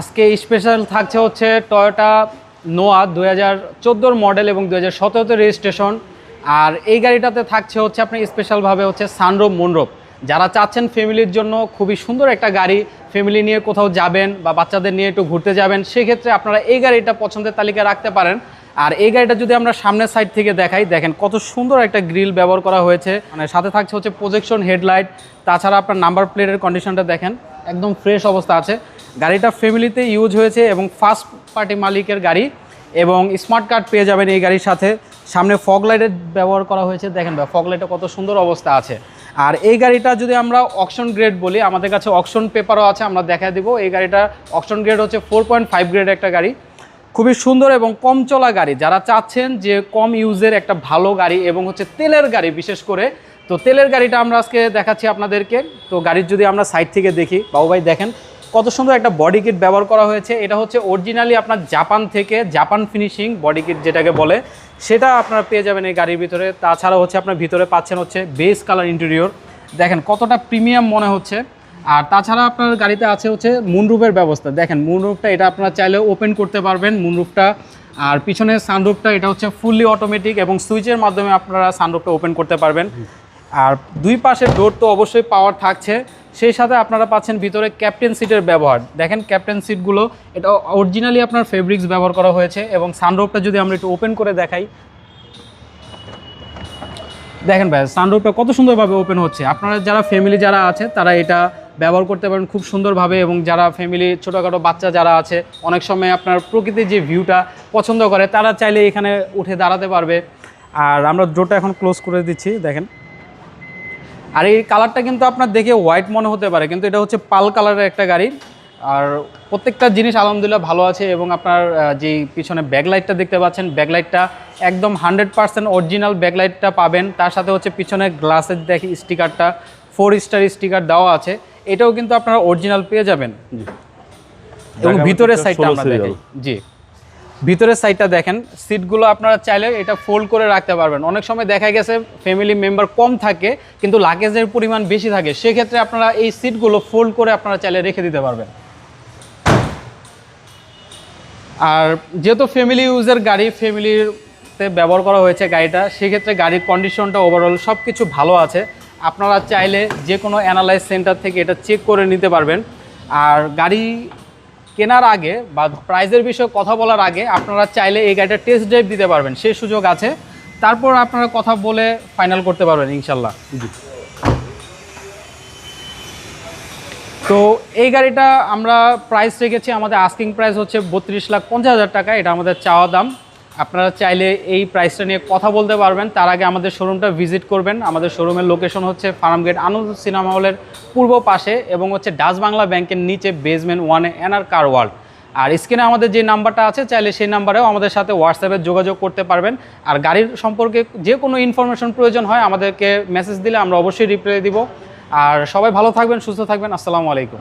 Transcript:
আজকে স্পেশাল থাকছে হচ্ছে টয়োটা নোয়া দু হাজার চোদ্দোর মডেল এবং দু হাজার রেজিস্ট্রেশন আর এই গাড়িটাতে থাকছে হচ্ছে আপনি স্পেশালভাবে হচ্ছে সানরোপ মনরোপ যারা চাচ্ছেন ফ্যামিলির জন্য খুবই সুন্দর একটা গাড়ি, ফ্যামিলি নিয়ে কোথাও যাবেন বা বাচ্চাদের নিয়ে একটু ঘুরতে যাবেন, সেক্ষেত্রে আপনারা এই গাড়িটা পছন্দের তালিকায় রাখতে পারেন। আর এই গাড়িটা যদি আমরা সামনের সাইড থেকে দেখাই, দেখেন কত সুন্দর একটা গ্রিল ব্যবহার করা হয়েছে। মানে সাথে থাকছে হচ্ছে প্রজেকশন হেডলাইট তাছাড়া আপনার নাম্বার প্লেটের কন্ডিশনটা দেখেন। একদম ফ্রেশ অবস্থা আছে। গাড়িটা ফ্যামিলিতে ইউজ হয়েছে এবং ফার্স্ট পার্টি মালিকের গাড়ি এবং স্মার্ট কার্ড পেয়ে যাবেন এই গাড়ির সাথে। সামনে ফগ লাইটের ব্যবহার করা হয়েছে। দেখেন ভাই ফগ লাইটটা কত সুন্দর অবস্থা আছে। আর এই গাড়িটা যদি আমরা অকশন গ্রেড বলি, আমাদের কাছে অকশন পেপারও আছে, আমরা দেখা দিব। এই গাড়িটা অকশন গ্রেড হচ্ছে ফোর পয়েন্ট ফাইভ গ্রেড একটা গাড়ি। খুবই সুন্দর এবং কম চলা গাড়ি। যারা চাচ্ছেন যে কম ইউজের একটা ভালো গাড়ি এবং হচ্ছে তেলের গাড়ি বিশেষ করে, তো তেলের গাড়িটা আমরা আজকে দেখাচ্ছি আপনাদেরকে। তো গাড়ির যদি আমরা সাইড থেকে দেখি বাবু ভাই দেখেন কত সুন্দর একটা বডি কিট ব্যবহার করা হয়েছে। এটা হচ্ছে অরিজিনালি আপনার জাপান থেকে জাপান ফিনিশিং বডি কিট যেটাকে বলে, সেটা আপনারা পেয়ে যাবেন এই গাড়ির ভিতরে। তাছাড়া হচ্ছে আপনার ভিতরে পাচ্ছেন হচ্ছে বেস কালার ইন্টেরিয়র দেখেন কতটা প্রিমিয়াম মনে হচ্ছে। আর তাছাড়া আপনার গাড়িতে আছে হচ্ছে মুনরুফের ব্যবস্থা। দেখেন মুনরুফটা এটা আপনারা চাইলে ওপেন করতে পারবেন মুনরুফটা আর পিছনের সানরুফটা এটা হচ্ছে ফুললি অটোমেটিক এবং সুইচের মাধ্যমে আপনারা সানরুফটা ওপেন করতে পারবেন। আর দুই পাশের ডোর তো অবশ্যই পাওয়ার থাকছে। সেই সাথে আপনারা পাচ্ছেন ভিতরে ক্যাপ্টেন সিটের ব্যবহার। দেখেন ক্যাপ্টেন সিটগুলো এটা অরিজিনালি আপনার ফেব্রিক্স ব্যবহার করা হয়েছে এবং সানরুফটা যদি আমরা একটু ওপেন করে দেখাই। দেখেন ভাই সানরুফটা কত সুন্দরভাবে ওপেন হচ্ছে। আপনারা যারা ফ্যামিলি যারা আছে, তারা এটা ব্যবহার করতে পারেন খুব সুন্দরভাবে এবং যারা ফ্যামিলি ছোটোখাটো বাচ্চা যারা আছে, অনেক সময় আপনার প্রকৃতির যে ভিউটা পছন্দ করে, তারা চাইলে এখানে উঠে দাঁড়াতে পারবে। আর আমরা ডোরটা এখন ক্লোজ করে দিচ্ছি, দেখেন। আর এই কালারটা কিন্তু আপনার দেখে হোয়াইট মনে হতে পারে, কিন্তু এটা হচ্ছে পাল কালারের একটা গাড়ি। আর প্রত্যেকটা জিনিস আলহামদুলিল্লাহ ভালো আছে এবং আপনার যেই পিছনে ব্যাকলাইটটা দেখতে পাচ্ছেন ব্যাকলাইটটা একদম হান্ড্রেড পার্সেন্ট অরিজিনাল ব্যাকলাইটটা পাবেন। তার সাথে হচ্ছে পিছনে গ্লাসের দেখি স্টিকারটা ফোর স্টার স্টিকার দেওয়া আছে। এটাও কিন্তু আপনারা অরিজিনাল পেয়ে যাবেন। এবং ভিতরের সাইডটা আমরা দেখাই জি। ভিতরের সাইডটা দেখেন। সিটগুলো আপনারা চাইলে এটা ফোল্ড করে রাখতে পারবেন। অনেক সময় দেখা গেছে ফ্যামিলি মেম্বার কম থাকে কিন্তু লাগেজের পরিমাণ বেশি থাকে। সেক্ষেত্রে আপনারা এই সিটগুলো ফোল্ড করে আপনারা চাইলে রেখে দিতে পারবেন। আর যেহেতু ফ্যামিলি ইউজের গাড়ি ফ্যামিলিতে ব্যবহার করা হয়েছে গাড়িটা সেক্ষেত্রে গাড়ির কন্ডিশনটা ওভারঅল সব কিছু ভালো আছে। আপনারা চাইলে যে কোনো অ্যানালাইজ সেন্টার থেকে এটা চেক করে নিতে পারবেন। আর গাড়ি কেনার আগে বা প্রাইজের বিষয়ে কথা বলার আগে আপনারা চাইলে এই গাড়িটা টেস্ট ড্রাইভ দিতে পারবেন সেই সুযোগ আছে। তারপর আপনারা কথা বলে ফাইনাল করতে পারবেন ইনশাল্লাহ। তো এই গাড়িটা আমরা প্রাইস রেখেছি আমাদের আস্কিং প্রাইস হচ্ছে বত্রিশ লাখ পঞ্চাশ হাজার টাকা এটা আমাদের চাওয়া দাম। আপনারা চাইলে এই প্রাইসটা নিয়ে কথা বলতে পারবেন। তার আগে আমাদের শোরুমটা ভিজিট করবেন। আমাদের শোরুমের লোকেশন হচ্ছে ফার্মগেট আনন্দ সিনেমা হলের পূর্ব পাশে এবং হচ্ছে ডাচ বাংলা ব্যাংকের নিচে বেসমেন্ট ওয়ানে এনআর কার ওয়ার্ল্ড। আর স্ক্রিনে আমাদের যে নাম্বারটা আছে, চাইলে সেই নাম্বারেও আমাদের সাথে হোয়াটসঅ্যাপে যোগাযোগ করতে পারবেন। আর গাড়ির সম্পর্কে যে কোনো ইনফরমেশন প্রয়োজন হয়, আমাদেরকে মেসেজ দিলে আমরা অবশ্যই রিপ্লাই দিব। আর সবাই ভালো থাকবেন, সুস্থ থাকবেন। আসসালামু আলাইকুম।